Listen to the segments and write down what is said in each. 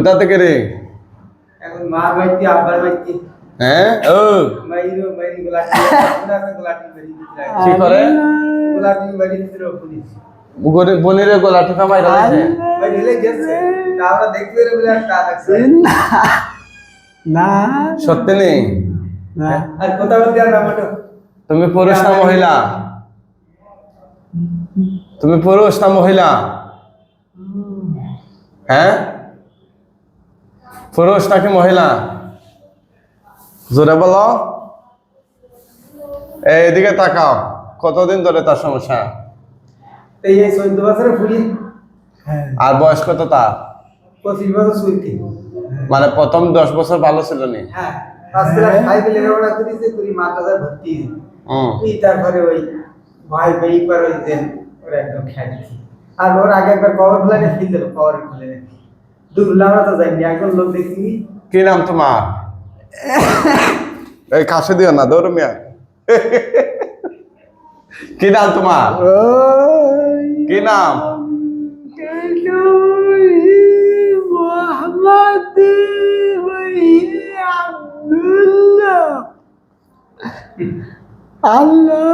কোথা থেকে রে? এখন মা বাইতে আব্বার বাইতে। হ্যাঁ? ও। মাইরো মাইরি গোলাটি গোলাটি গোলাটি বেরি দিতে কি করে? গোলাটি বেরি দিতে পুলিশ। গরিব বনিরে গলা টিপা মাইরা দিছে গেছে। আমরা দেখতে রে বলে তা দেখছে না। না সত্যি নেই? না। আর কথা বলতে আর না মোটো তুমি পুরুষ না মহিলা? তুমি পুরুষ না মহিলা? হ্যাঁ? পুরুষ নাকি মহিলা? জোরে বলো। এই এদিকে তাকাও কতদিন ধরে তার সমস্যা? হ্যাঁ। আর বয়স কত তার? মানে প্রথম দশ বছর ভালো ছিল নি? হ্যাঁ তারপরে ওই ভাই ভাই আর ওর আগে একবার কভার খুলে ফিল দেবো কভার খুলে একজন লোক কি নাম তোমার? এই কাছে দিও না দৌড় মিয়া। কি নাম তোমার? কি নাম? মোহাম্মদ আব্দুল্লাহ আল্লাহ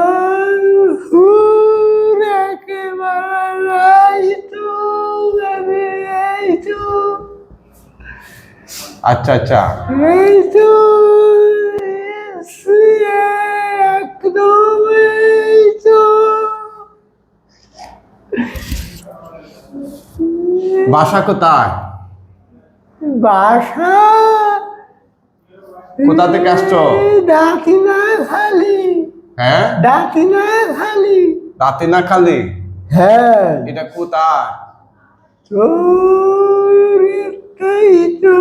আচ্ছা আচ্ছা। এই তো একদম এই তো বাসা কোথায়? বাসা কোথা থেকে আসছো? ডাকিনা খালি হ্যাঁ? ডাকিনা খালি রাতিনা খালি হ্যাঁ। এটা কোথায়? তোর তাই তো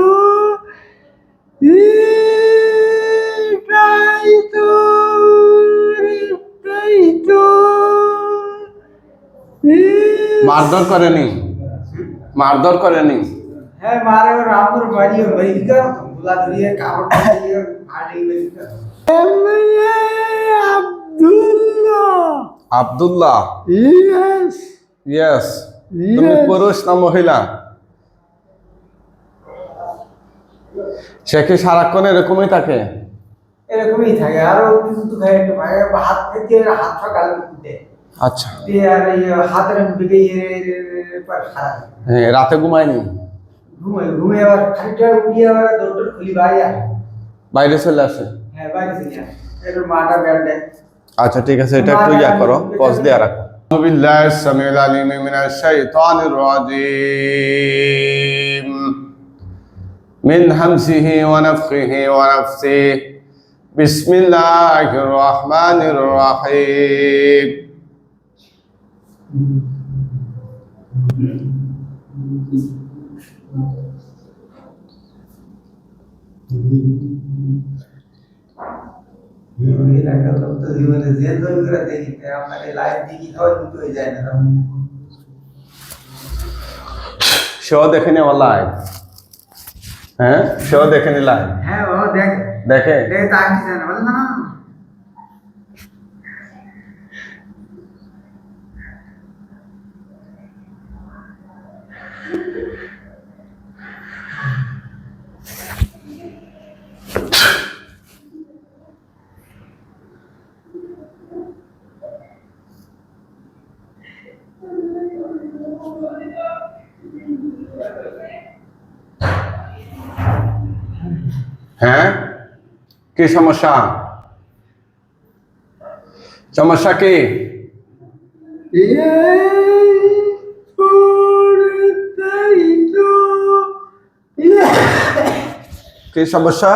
মারধর করেনি। মারধর করেনি। হ্যাঁ মারে রামপুর বাড়ি কাপড় দিয়ে আব্দুল্লাহ। আব্দুল্লাহ? ইয়েস। ইয়েস। তুমি. পুরুষ না মহিলা? সে কি সারাক্ষণ এরকমই থাকে? এরকমই থাকে। আর ও কিছু তো খায় একটু ভাই হাত থেকে হাত সকাল উঠে। আচ্ছা। দিয়ে আর এই হাতের দিকে হ্যাঁ রাতে ঘুমায় ঘুমায়নি? ঘুমায়। ঘুমে আবার খানিকটা উঠিয়ে আবার দৌড় খুলি বাইরে বাইরে চলে আসে? হ্যাঁ বাইরে চলে আসে। এর মাটা ব্যাট আচ্ছা ঠিক আছে এটা একটু ইয়া করো পজ দিয়ে রাখো। বিল্লাহ সামিউল আলিম মিনাশ শাইতানির রাজিম। من همزه ونفخه ونفسه بسم الله الرحمن الرحيم এই এলাকার লোক তো জীবনে জেল জয়েন করে দেখি তাই আপনার এই লাইফ দেখি হয় দুটো হয়ে যায় না তখন। সেও দেখে নি আমার লাইভ হ্যাঁ সেও দেখে নি লাইভ হ্যাঁ বাবা দেখ দেখে দেখ তা আমি জানি না বলে না না, না হ্যাঁ কি সমস্যা সমস্যা কি তাই তো কি সমস্যা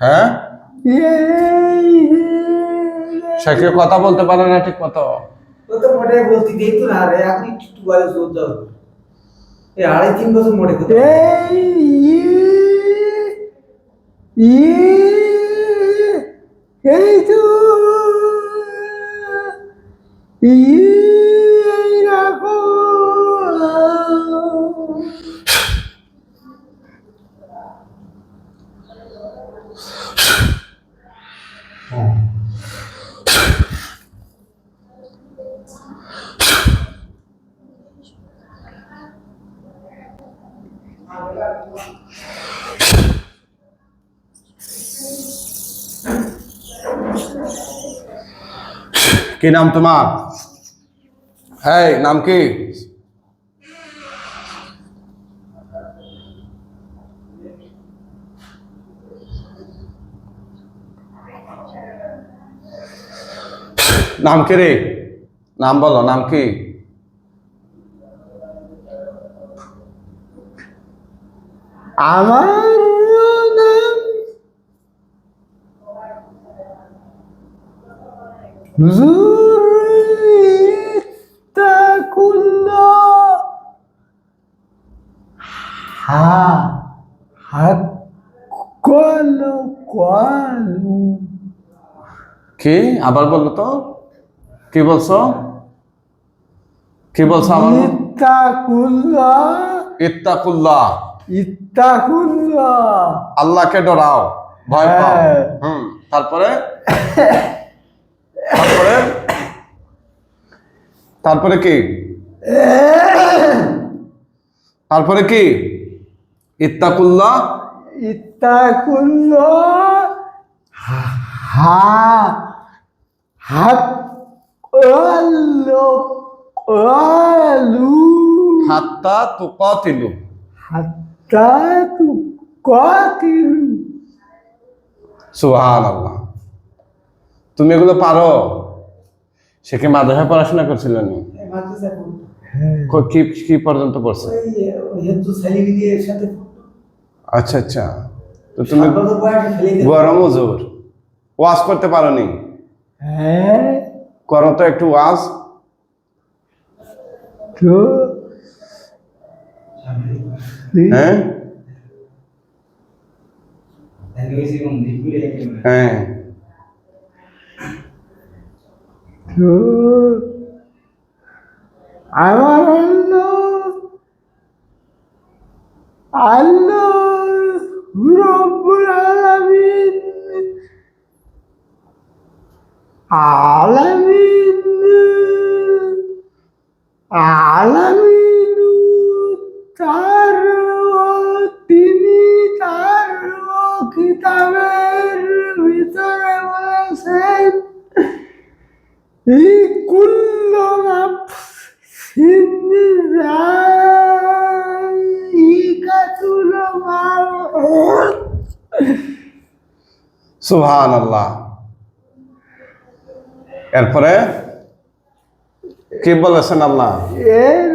হ্যাঁ কি সমস্যা কি হ্যাঁ সে কি কথা বলতে পারে না ঠিক মতো তো মোটে বলতে দিই তো না রে আপনি একটু বলে চোদ্দ এই আড়াই তিন বছর মোটে করতে এই তো এই রাখো কি নাম তোমার? হ্যাঁ নাম কি? নাম কি রে? নাম বলো নাম কি? আমার নাম জুরিতাকুল্লাহ হা কি? আবার বলো তো। কি বলছো? কি বলছো বলো? ইত্তাকুল্লাহ ইত্তাকুল্লাহ ইত্তাকুল্লাহ আল্লাহকে ডরাও ভয় পাও। হ্যাঁ। হুম তারপরে? তারপরে? তারপরে কি? তারপরে কি? ইত্তাকুল্লাহ? ইত্তাকুল্লাহ হা হাক আলো আলু হাত্তা তুকাতিলু। হাত্তা তু কাতিলু সুবহানাল্লাহ। তুমি এগুলো পারো। সে কি মাদ্রাসায় পড়াশোনা করছিল নি? মাদ্রাসায় পড়তো। ক- পর্যন্ত পড়ছে। আচ্ছা আচ্ছা। তো তুমি। গরম হুজুর। ওয়াজ করতে পারো নি হ্যাঁ। করো তো একটু ওয়াজ। তো? হ্যাঁ। হ্যাঁ তো আমার আল্লাহ আল্লাহ রব্বুল আলামিন আলামিন আলামিন সুবহান আল্লাহ এরপরে কি বলেছেন আল্লাহ? এর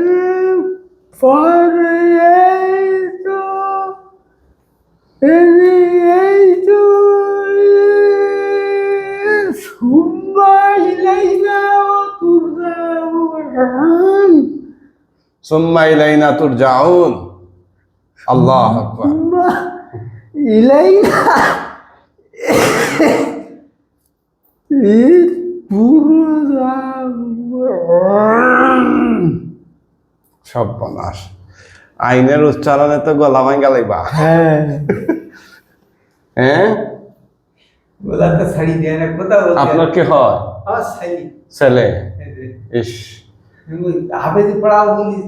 পরে তো সুম্মা ইলাইনা আল্লাহ আকবার। সুম্মা ইলাইনা সব বনাস আইনের উচ্চারণে তো গলা ভাঙ্গা লাইবা হ্যাঁ। হ্যাঁ? আপনার কি হয়? ছেলে। ইস। ওই হাফেজি বলি,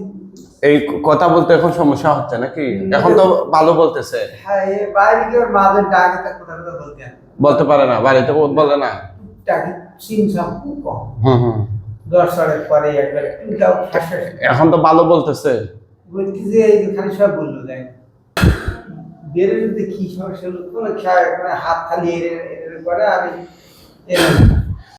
এই কথা বলতে এখন সমস্যা হচ্ছে নাকি? এখন তো ভালো বলতেছে। হ্যাঁ, বাইরে গিয়ে ডাকে তা বলতে বলতে পারে না বাড়িতে বলে না। ডাকে চিনসাম খুব কম। হুম হুম। দশ পরে একবার এখন তো ভালো বলতেছে। বলছি যে খালি সব বলল দেখ। সমস্যা হলো কোনো খেয়া মানে হাত খালি এর করে আমি